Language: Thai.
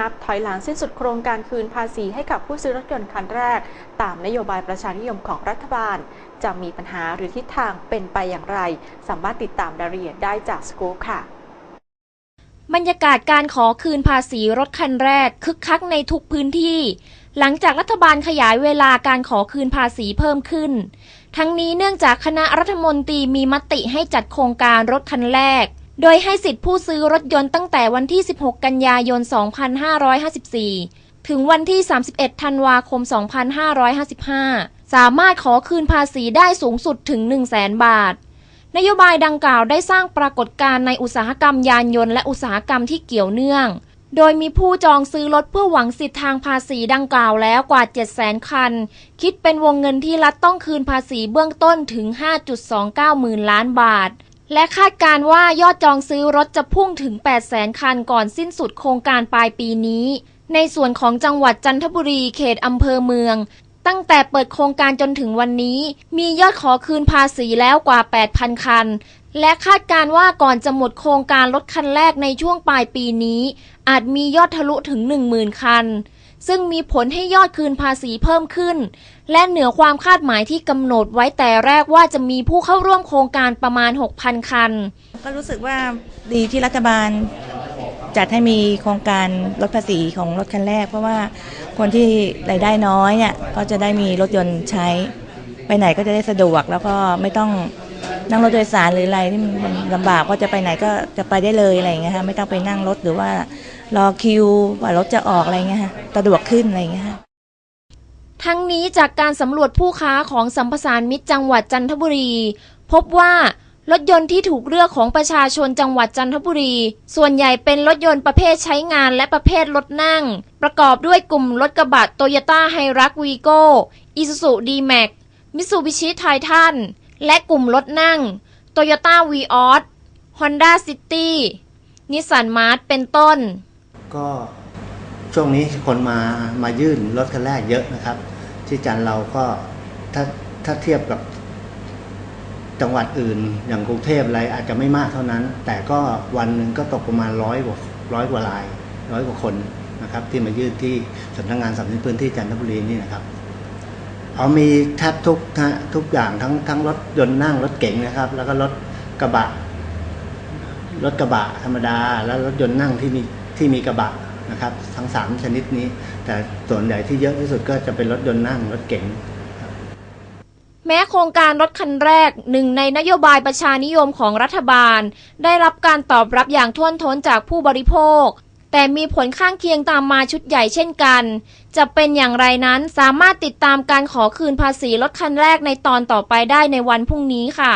นับถอยหลังสิ้นสุดโครงการคืนภาษีให้กับผู้ซื้อรถยนต์คันแรก ตามนโยบายประชานิยมของรัฐบาล จะมีปัญหาหรือทิศทางเป็นไปอย่างไร สามารถติดตามรายละเอียดได้จากสกู๊ปค่ะบรรยากาศการขอคืนภาษีรถคันแรก คึกคักในทุกพื้นที่ หลังจากรัฐบาลขยายเวลาการขอคืนภาษีเพิ่มขึ้น ทั้งนี้เนื่องจากคณะรัฐมนตรีมีมติให้จัดโครงการรถคันแรก โดยให้สิทธิผู้ซื้อรถยนต์ตั้งแต่วันที่ 16 กันยายน 2554 ถึงวันที่ 31 ธันวาคม 2555 สามารถขอคืนภาษีได้สูงสุดถึง 100,000บาท นโยบายดังกล่าวได้สร้างปรากฏการณ์ในอุตสาหกรรมยานยนต์และอุตสาหกรรมที่เกี่ยวเนื่อง โดยมีผู้จองซื้อรถเพื่อหวังสิทธิทางภาษีดังกล่าวแล้วกว่า 700,000 คัน คิดเป็นวงเงินที่รัฐต้องคืนภาษีเบื้องต้นถึง 5.29หมื่นล้านบาท และคาดการว่ายอดจองซื้อรถจะพุ่งถึง 800,000คันก่อนสิ้นสุดโครงการปลายปีนี้ ในส่วนของจังหวัดจันทบุรีเขตอำเภอเมือง ตั้งแต่เปิดโครงการจนถึงวันนี้ มียอดขอคืนภาษีแล้วกว่า 8,000 คัน และคาดการว่าก่อนจะหมดโครงการรถคันแรกในช่วงปลายปีนี้ อาจมียอดทะลุถึง 10,000 คัน ซึ่งมีผลให้ยอดคืนภาษีเพิ่มขึ้น และเหนือความคาดหมายที่กำหนดไว้แต่แรกว่าจะมีผู้เข้าร่วมโครงการประมาณ 6,000 คัน ก็รู้สึกว่าดีที่รัฐบาลจัดให้มีโครงการลดภาษีของรถคันแรก เพราะว่าคนที่รายได้น้อยเนี่ยก็จะได้มีรถยนต์ใช้ ไปไหนก็จะได้สะดวกแล้วก็ไม่ต้อง นั่งรถโดยสารหรืออะไรที่มันลำบากก็จะไปไหนก็จะไปได้เลยอะไรอย่างเงี้ยฮะไม่ต้องไปนั่งรถหรือว่ารอคิวว่ารถจะออกอะไรเงี้ยฮะสะดวกขึ้นอะไรเงี้ยฮะทั้งนี้จากการสำรวจผู้ค้าของสัมปสานมิตรจังหวัดจันทบุรี พบว่ารถยนต์ที่ถูกเลือกของประชาชนจังหวัดจันทบุรี ส่วนใหญ่เป็นรถยนต์ประเภทใช้งานและประเภทรถนั่ง ประกอบด้วยกลุ่มรถกระบะโตโยต้าไฮรักวีโก้อิซูซูดีแม็กมิสูบิชิไททัน และกลุ่มรถนั่งโตโยต้าวีออสฮอนด้าซิตี้นิสสันมาร์ทเป็นต้น ก็ช่วงนี้คนมามายื่นรถคันแรกเยอะนะครับ ที่จันเราก็ถ้าถ้าเทียบกับจังหวัดอื่น อย่างกรุงเทพอะไรอาจจะไม่มากเท่านั้น แต่ก็วันหนึ่งก็ตกประมาณร้อยกว่าร้อยกว่ารายร้อยกว่าคนนะครับ ที่มายื่นที่สำนักงานสำนักพื้นที่จันทบุรีนี่นะครับ เอามีแทบทุกทุกอย่างทั้งทั้งรถยนต์นั่งรถเก๋งนะครับ แล้วก็รถกระบะ รถกระบะธรรมดา แล้วรถยนต์นั่งที่มีที่มีกระบะนะครับ ทั้งสามชนิดนี้ แต่ส่วนใหญ่ที่เยอะที่สุดก็จะเป็นรถยนต์นั่งรถเก๋งแม้โครงการรถคันแรกหนึ่งในนโยบายประชานิยมของรัฐบาล ได้รับการตอบรับอย่างท่วมท้นจากผู้บริโภค แต่มีผลข้างเคียงตามมาชุดใหญ่เช่นกัน จะเป็นอย่างไรนั้นสามารถติดตามการขอคืนภาษีรถคันแรกในตอนต่อไปได้ในวันพรุ่งนี้ค่ะ